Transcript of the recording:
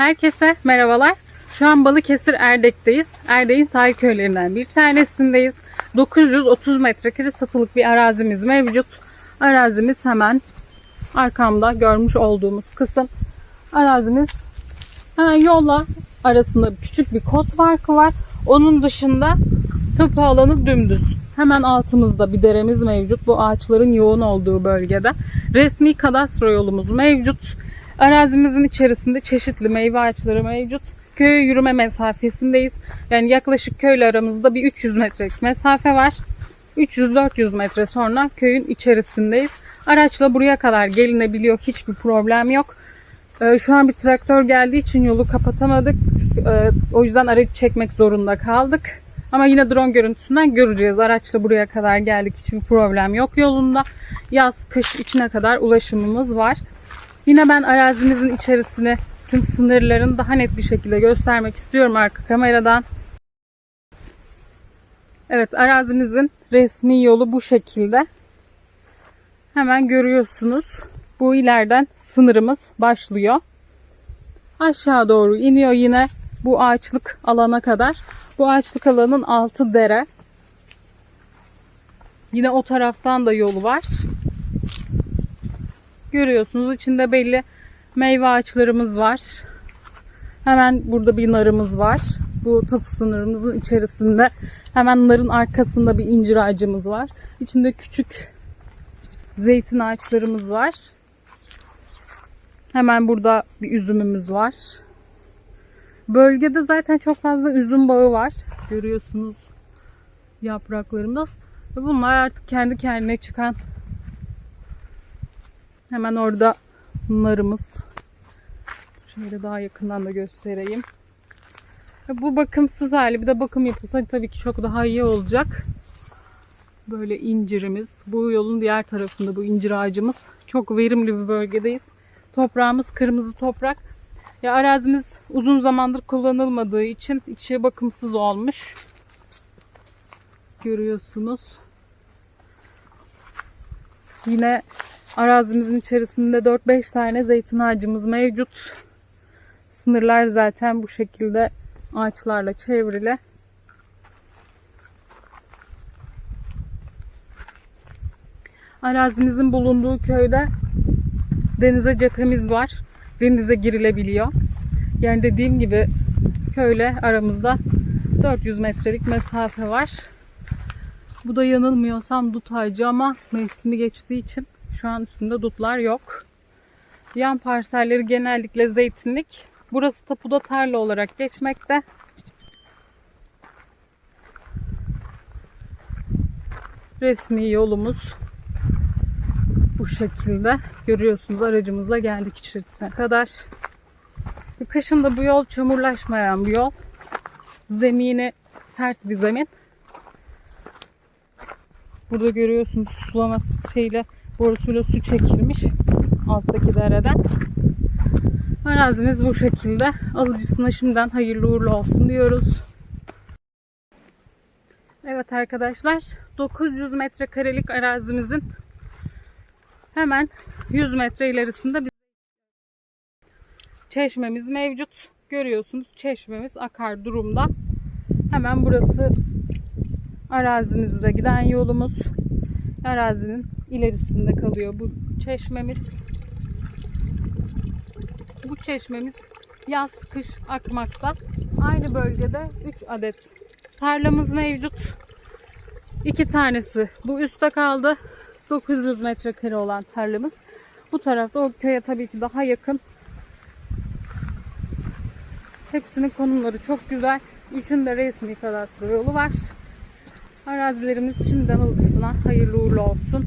Herkese merhabalar. Şu an Balıkesir Erdek'teyiz. Erdek'in sahil köylerinden bir tanesindeyiz. 930 metrekare satılık bir arazimiz mevcut. Arazimiz hemen arkamda görmüş olduğumuz kısım. Arazimiz hemen yolla arasında küçük bir kot farkı var. Onun dışında tapu alanı dümdüz. Hemen altımızda bir deremiz mevcut. Bu ağaçların yoğun olduğu bölgede. Resmi kadastro yolumuz mevcut. Arazimizin içerisinde çeşitli meyve ağaçları mevcut. Köye yürüme mesafesindeyiz. Yani yaklaşık köyle aramızda bir 300 metrelik mesafe var. 300-400 metre sonra köyün içerisindeyiz. Araçla buraya kadar gelinebiliyor. Hiçbir problem yok. Ee, Şu an bir traktör geldiği için yolu kapatamadık. Ee, O yüzden aracı çekmek zorunda kaldık. Ama yine drone görüntüsünden göreceğiz. Araçla buraya kadar geldik. Hiçbir problem yok yolunda. Yaz, kış içine kadar ulaşımımız var. Yine ben arazimizin içerisine tüm sınırlarını daha net bir şekilde göstermek istiyorum arka kameradan. Evet arazimizin resmi yolu bu şekilde. Hemen görüyorsunuz. Bu ileriden sınırımız başlıyor. Aşağı doğru iniyor yine bu ağaçlık alana kadar. Bu ağaçlık alanın altı dere. Yine o taraftan da yolu var. Görüyorsunuz içinde belli meyve ağaçlarımız var. Hemen burada bir narımız var. Bu tapu sınırımızın içerisinde hemen narın arkasında bir incir ağacımız var. İçinde küçük zeytin ağaçlarımız var. Hemen burada bir üzümümüz var. Bölgede zaten çok fazla üzüm bağı var. Görüyorsunuz yapraklarımız. Bunlar artık kendi kendine çıkan Hemen orada narımız. Şöyle daha yakından da göstereyim. Bu bakımsız hali bir de bakım yapılsa tabii ki çok daha iyi olacak. Böyle incirimiz. Bu yolun diğer tarafında bu incir ağacımız. Çok verimli bir bölgedeyiz. Toprağımız kırmızı toprak. Ya arazimiz uzun zamandır kullanılmadığı için içi bakımsız olmuş. Görüyorsunuz. Yine Arazimizin içerisinde 4-5 tane zeytin ağacımız mevcut. Sınırlar zaten bu şekilde ağaçlarla çevrili. Arazimizin bulunduğu köyde denize cephemiz var. Denize girilebiliyor. Yani dediğim gibi köyle aramızda 400 metrelik mesafe var. Bu da yanılmıyorsam dut ağacı ama mevsimi geçtiği için şu an üstünde dutlar yok. Yan parselleri genellikle zeytinlik. Burası tapuda tarla olarak geçmekte. Resmi yolumuz bu şekilde. Görüyorsunuz aracımızla geldik içerisine kadar. Kışın da bu yol çamurlaşmayan bir yol. Zemini sert bir zemin. Burada görüyorsunuz sulama şeyle borusuyla su çekilmiş alttaki dereden. Arazimiz bu şekilde. Alıcısına şimdiden hayırlı uğurlu olsun diyoruz. Evet arkadaşlar 900 metrekarelik arazimizin hemen 100 metre ilerisinde bir çeşmemiz mevcut. Görüyorsunuz çeşmemiz akar durumda. Hemen burası arazimize giden yolumuz. Arazinin ilerisinde kalıyor bu çeşmemiz. Bu çeşmemiz yaz kış akmakta. Aynı bölgede 3 adet tarlamız mevcut. İki tanesi bu üstte kaldı. 900 metrekare olan tarlamız. Bu tarafta o köye tabii ki daha yakın. Hepsinin konumları çok güzel. Üçünde resmi kadastro yolu var. Arazilerimiz şimdiden alıcısına hayırlı uğurlu olsun.